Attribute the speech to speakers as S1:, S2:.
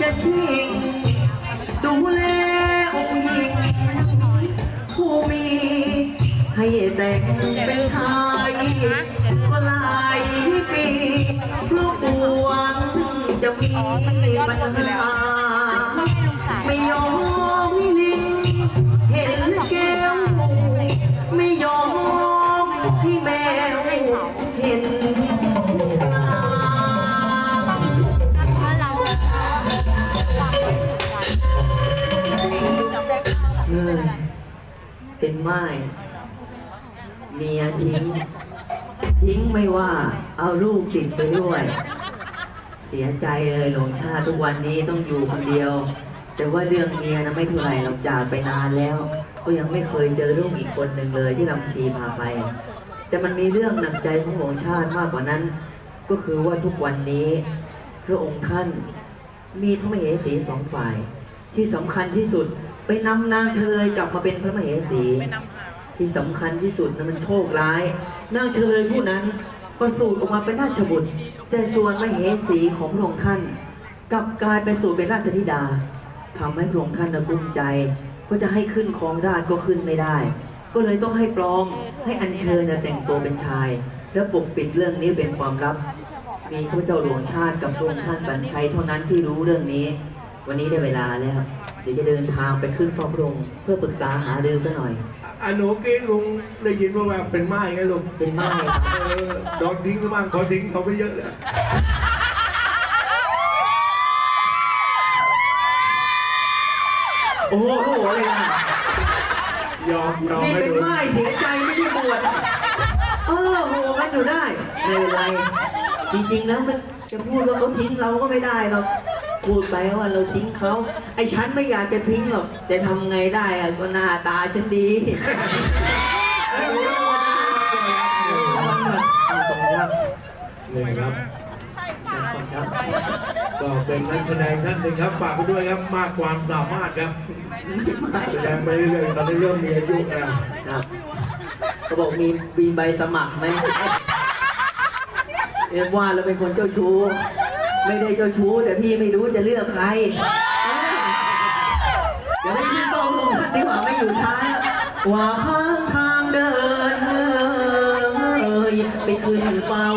S1: จะชิง ดูแลองค์หญิง ผู้มีให้แต่งเป็นชายก็หลายปีลูกบวงจะมีปัญหาไม่ยอมให้ลิงเห็นแก้วไม่ยอมที่แมวเห็น ไม้เมียทิ้ง ทิ้งไม่ว่า เอาลูกติดไปด้วย เสียใจเลยหลวงชาติทุกวันนี้ต้องอยู่คนเดียว แต่ว่าเรื่องเมียนะไม่เท่าไหร่เราจากไปนานแล้ว ก็ยังไม่เคยเจอลูกอีกคนหนึ่งเลยที่ลำชีพาไป แต่มันมีเรื่องหนักใจของหลวงชาติมากกว่านั้น ก็คือว่าทุกวันนี้ พระองค์ท่านมีพระมเหสีสองฝ่าย ที่สำคัญที่สุด ไปนำนางเฉลยกลับมาเป็นพระมเหสีที่สำคัญที่สุดนะมันโชคร้าย นางเฉลยผู้นั้นประสูติออกมาเป็นราชบุตร แต่ส่วนมเหสีของพระองค์ท่านกลับกลายไปสู่เป็นราชธิดาทำให้พระองค์ท่านนะกุ้มใจ ก็จะให้ขึ้นครองราชย์ก็ขึ้นไม่ได้ ก็เลยต้องให้ปลอมให้อัญเชิญนะแต่งตัวเป็นชาย แล้วปกปิดเรื่องนี้เป็นความลับ มีข้าพเจ้าหลวงชาติกับพระองค์ท่านสัญชัยเท่านั้นที่รู้เรื่องนี้ วันนี้ได้เวลาแล้ว เดี๋ยวจะเดินทางไปขึ้นเฝ้าพระองค์เพื่อปรึกษาหารือซะหน่อย
S2: อันหนูกี้ลุงได้ยินว่าแบบเป็นไม้ไงลุง
S1: เป็นไม้
S2: เออโดนทิ้งซะบ้างเขาทิ้งเขาไปเยอะเลย
S1: โอ้โหโอ้โหเลยนะ
S2: ยอมยอม
S1: นี่
S2: ให้
S1: เป็น
S2: ดู
S1: ไม้เสียใจไม่ใช่บวชเออโหกันอยู่ได้ ไม่เป็นไร จริงๆแล้วมันจะพูดว่าเขาทิ้งเราก็ไม่ได้หรอก พูดไปว่าเราทิ้งเขาไอ้ฉันไม่อยากจะทิ้งหรอกแต่ทำไงได้อะก็หน้าตาฉันดีเอ้ยขอบคุณครับ
S2: เลยครับ
S1: ขอบคุณครับ
S2: ก็เป็นนักแสดงท่านหนึ่งครับฝากไปด้วยครับมากความสามารถครับแสดงไปเรื่อยๆตอนนี้เริ่มมีอายุแล้ว
S1: ครับเขาบอกมีมีใบสมัครไหมเรียกว่าเราเป็นคนเจ้าชู้ ไม่ได้เจ้าชู้แต่พี่ไม่รู้จะเลือกใครเดี๋ยวให้ขึ้นโต้ลงพัดดีกวาไม่อยู่ช้ายว่าข้างทางเดินเอ่ยไปขึ้นเฝ้า